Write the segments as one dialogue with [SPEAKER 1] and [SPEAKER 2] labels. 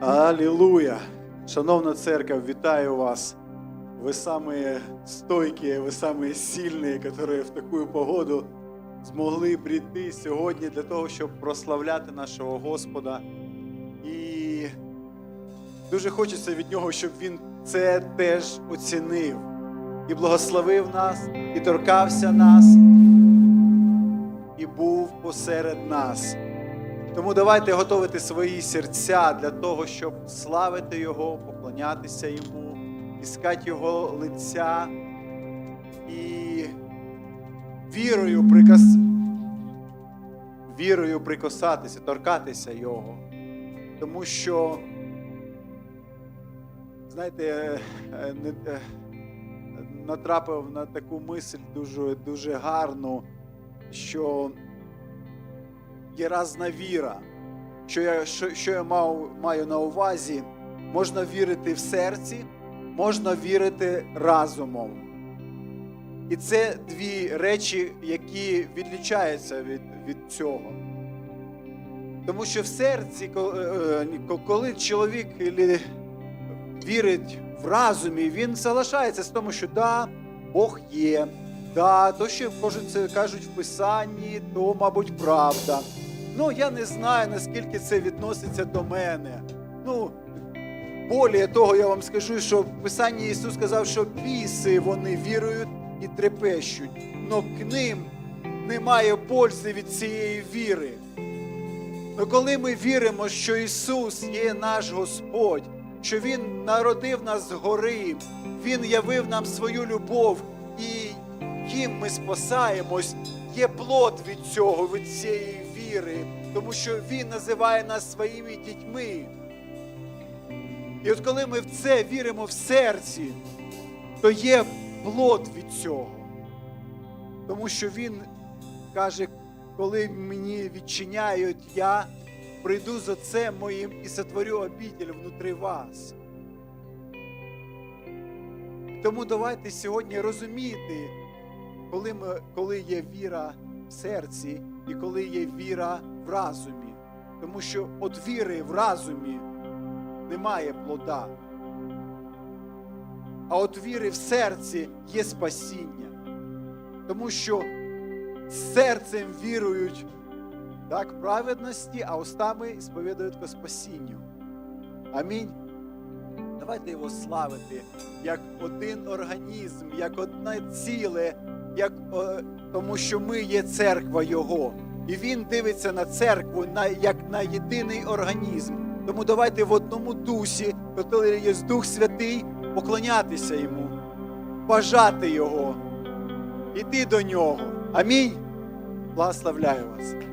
[SPEAKER 1] Аллилуйя! Шановна церковь, вітаю вас. Вы самые стойкие, вы самые сильные, которые в таку погоду змогли прийти сьогодні для того, щоб прославляти нашого Господа. І дуже хочеться від нього, щоб він це теж оцінив і благословив нас, і торкався нас, і був посеред нас. Тому давайте готувати свої серця для того, щоб славити Його, поклонятися Йому, іскати Його лиця і вірою, прикас... вірою прикосатися, торкатися Його. Тому що, знаєте, е, не- е, натрапив на таку мисль дуже, дуже гарну, що є разна віра. Що я, що, що я мав, маю на увазі, можна вірити в серці, можна вірити разумом. І це дві речі, які відлічаються від, від цього. Тому що в серці, е, е, коли чоловік вірить в разумі, він залишається з тому, що да, Бог є, да, то, що кажуть, кажуть в Писанні, то, мабуть, правда. Ну, я не знаю, наскільки це відноситься до мене. Ну, более того, я вам скажу, що в Писанні Ісус сказав, що біси вони вірують і трепещуть, но к ним немає пользи від цієї віри. Ну, коли ми віримо, що Ісус є наш Господь, що Він народив нас згори, Він явив нам свою любов, і їм ми спасаємось, є плод від цього, від цієї віри, тому що Він називає нас своїми дітьми. І от коли ми в це віримо в серці, то є плод від цього. Тому що Він каже, коли мені відчиняють, я прийду з Отцем моїм і сотворю обітель внутрі вас. Тому давайте сьогодні розуміти, коли, ми, коли є віра в серці і коли є віра в разумі. Тому що від віри в разумі немає плода. А от віри в серці є спасіння. Тому що серцем вірують так, праведності, а устами сповідують ко спасінню. Амінь. Давайте його славити як один організм, як одне ціле, як, тому що ми є церква Його. І Він дивиться на церкву на, як на єдиний організм. Тому давайте в одному дусі, коли є Дух Святий, поклонятися йому, бажати Його, іти до нього. Амінь. Благословляю вас.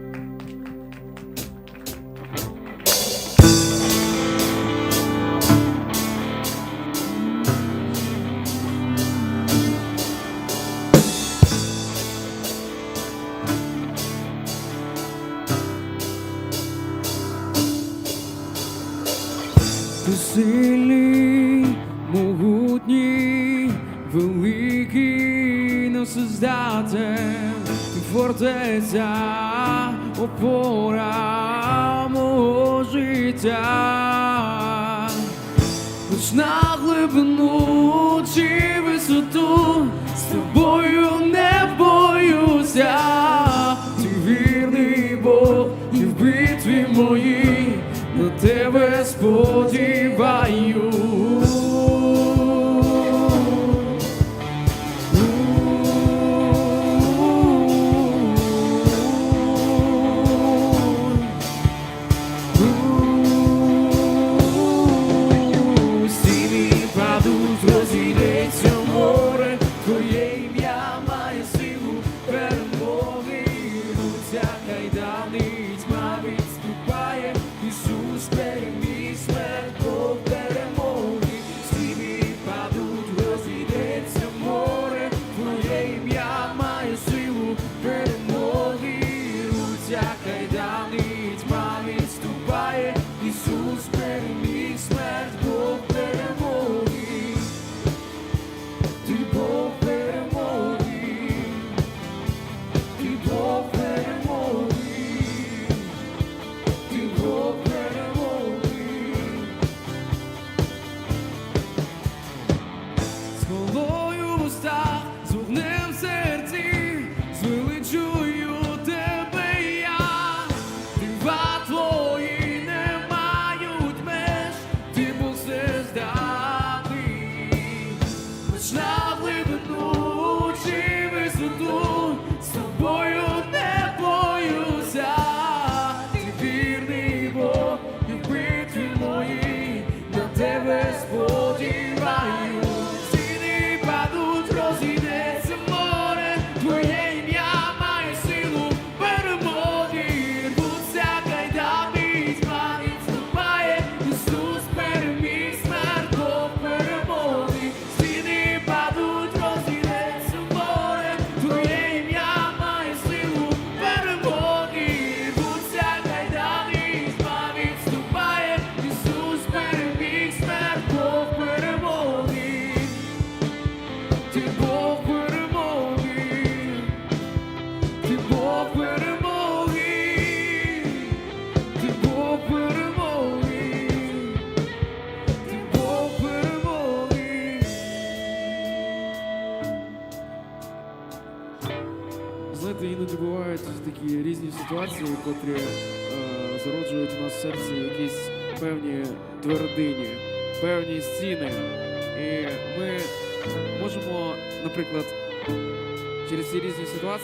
[SPEAKER 2] Сильний, могутній, великий нас создатель, фортеця, опора мого життя. Лиш на глибину чи висоту з тобою не боюся, ти вірний Бог і в битві моїй на тебе сподіваю.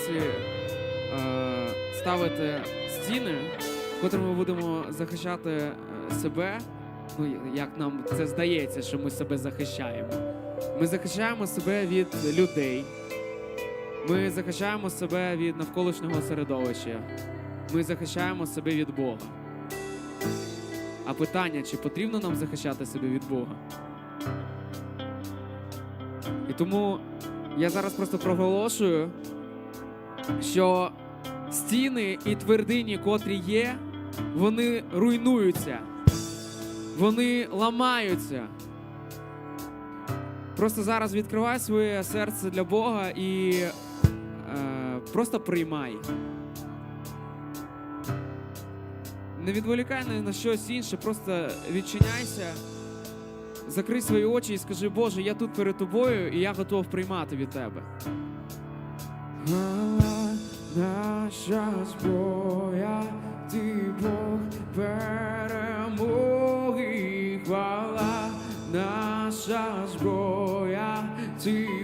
[SPEAKER 2] Різні е, ставити стіни, котрими ми будемо захищати е, себе. Ну, як нам це здається, що ми себе захищаємо. Ми захищаємо себе від людей. Ми захищаємо себе від навколишнього середовища. Ми захищаємо себе від Бога. А питання, чи потрібно нам захищати себе від Бога? І тому я зараз просто проголошую, що стіни і твердині, котрі є, вони руйнуються, вони ламаються. Просто зараз відкривай своє серце для Бога і е, просто приймай. Не відволікай на- щось інше, просто відчиняйся, закрий свої очі і скажи, Боже, я тут перед тобою і я готов приймати від тебе. Наша зброя, ти Бог перемоги, хвала. Наша зброя, ти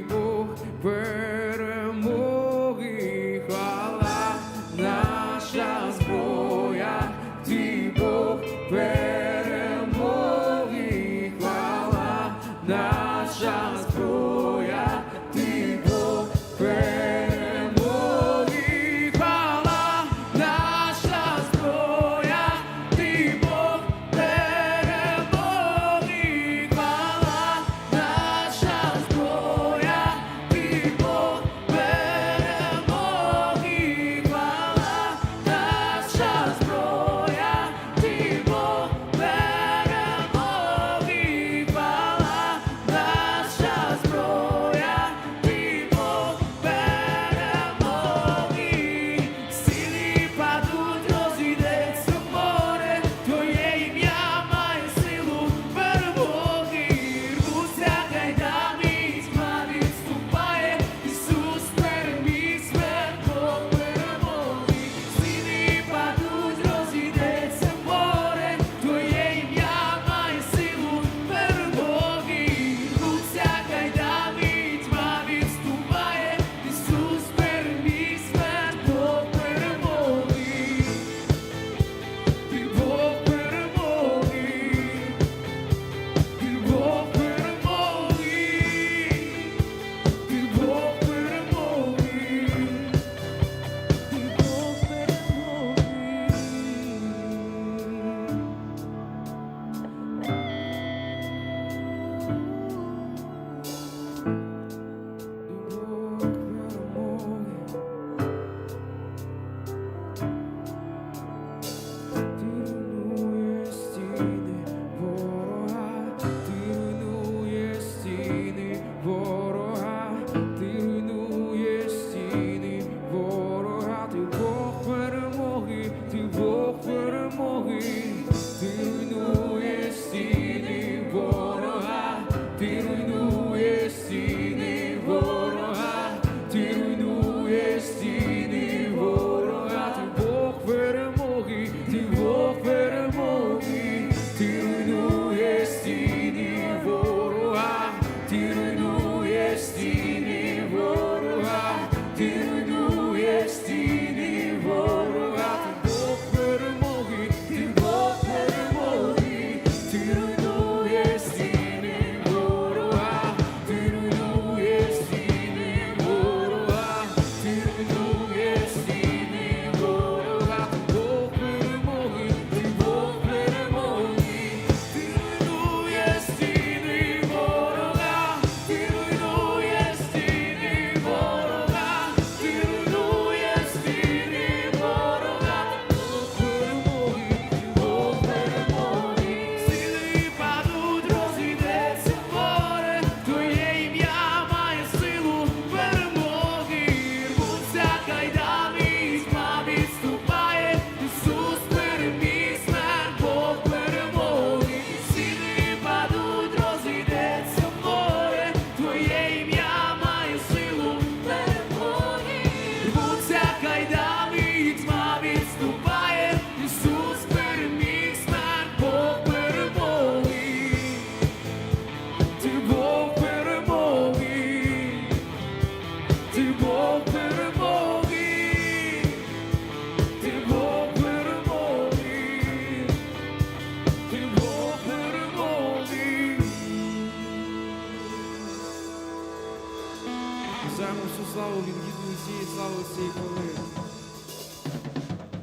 [SPEAKER 2] Отці і слава Отці і.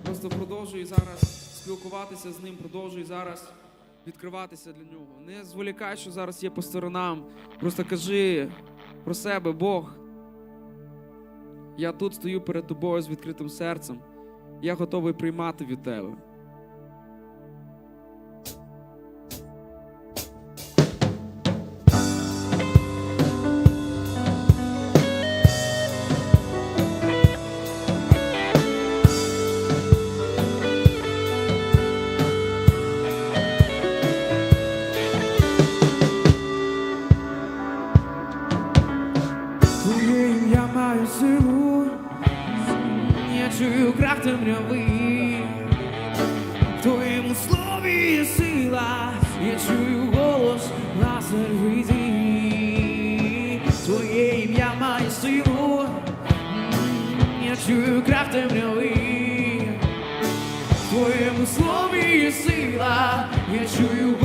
[SPEAKER 2] Просто продовжую зараз спілкуватися з ним, продовжую зараз відкриватися для нього. Не зволікай, що зараз є по сторонам. Просто кажи про себе, Бог. Я тут стою перед тобою з відкритим серцем. Я готовий приймати від тебе. Силу, я чую крах темряви. В твоєму слові є сила, я чую голос на сервізі. Твоє ім'я має силу, я чую крах темряви. В твоєму слові є сила, я чую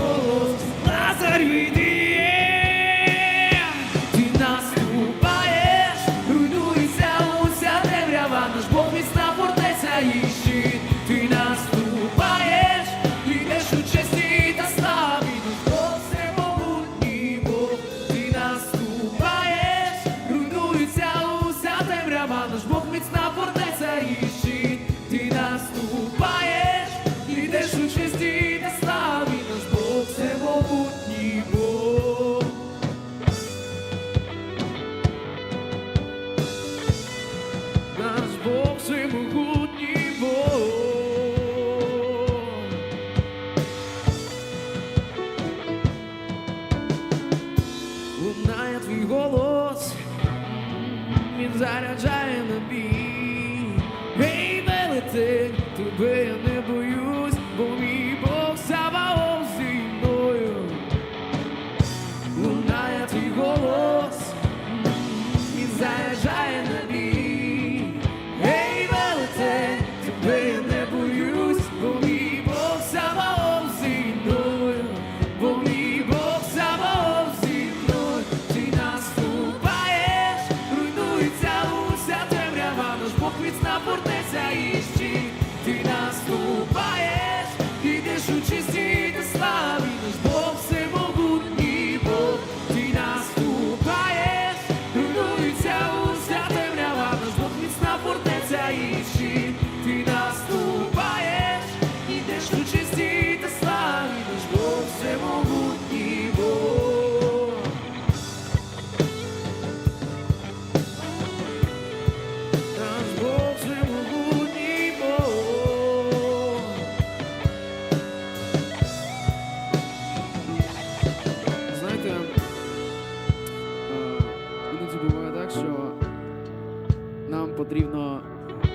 [SPEAKER 2] потрібно, е,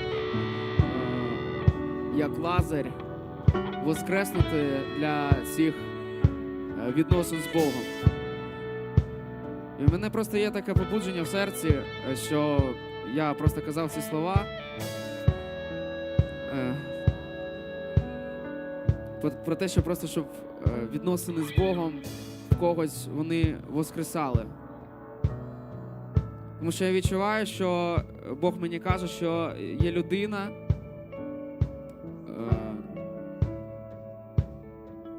[SPEAKER 2] як лазер, воскреснути для цих е, відносин з Богом. І в мене просто є таке побудження в серці, е, що я просто казав ці слова. Про, те, що просто щоб відносини з Богом в когось вони воскресали. Тому що я відчуваю, що Бог мені каже, що є людина, е,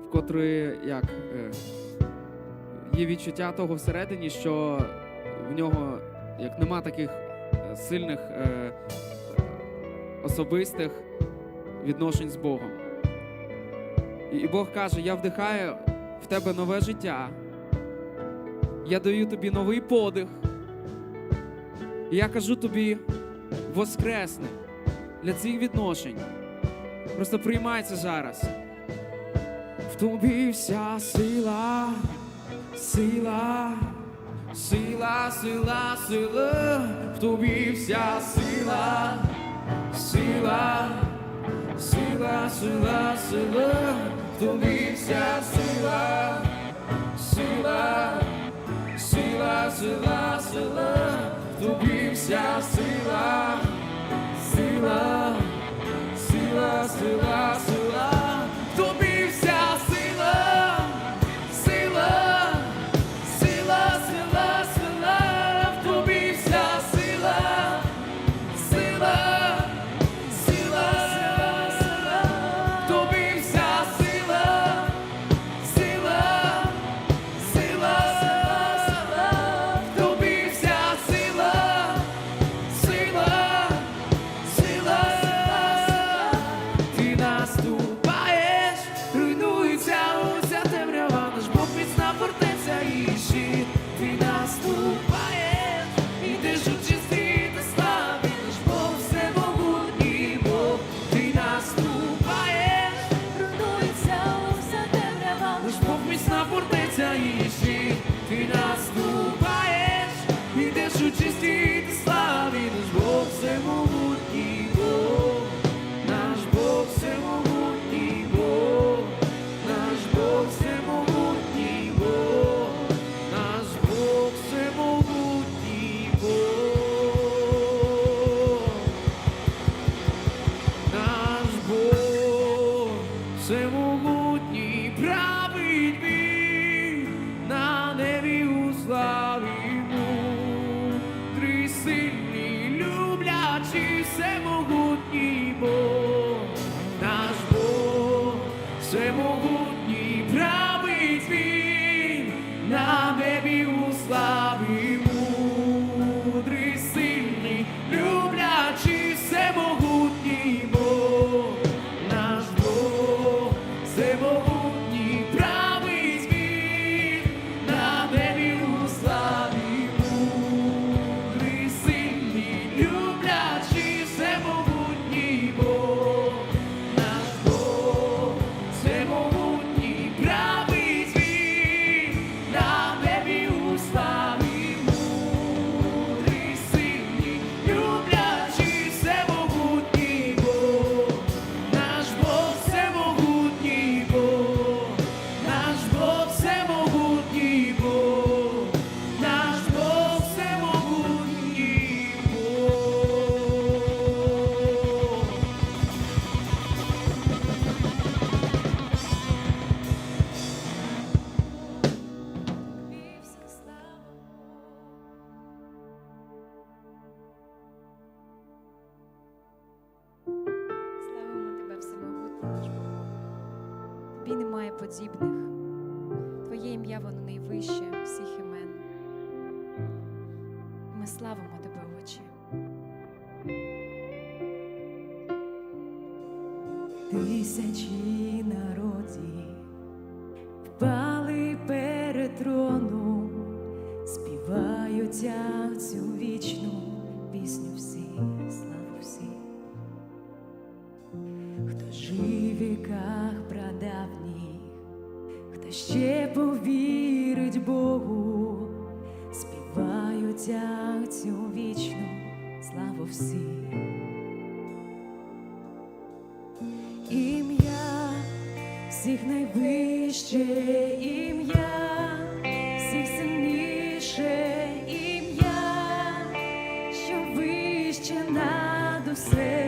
[SPEAKER 2] в котрої як, е, є відчуття того всередині, що в нього як нема таких е, сильних особистих відношень з Богом. І Бог каже: я вдихаю в тебе нове життя. Я даю тобі новий подих. І я кажу тобі, воскресни для цих відношень. Просто приймай це зараз. В тобі вся сила, сила, сила, сила, сила, в тобі вся сила, сила, сила, сила, сила, в тобі вся сила, сила, сила, сила, сила, тобі вся сила, сила, сила, сила, сила,
[SPEAKER 3] подібних. Твоє ім'я воно найвище всіх імен. Ми славимо тебе.
[SPEAKER 4] всі. Ім'я всіх найвище ім'я, всіх сильніше ім'я, що вище над усе.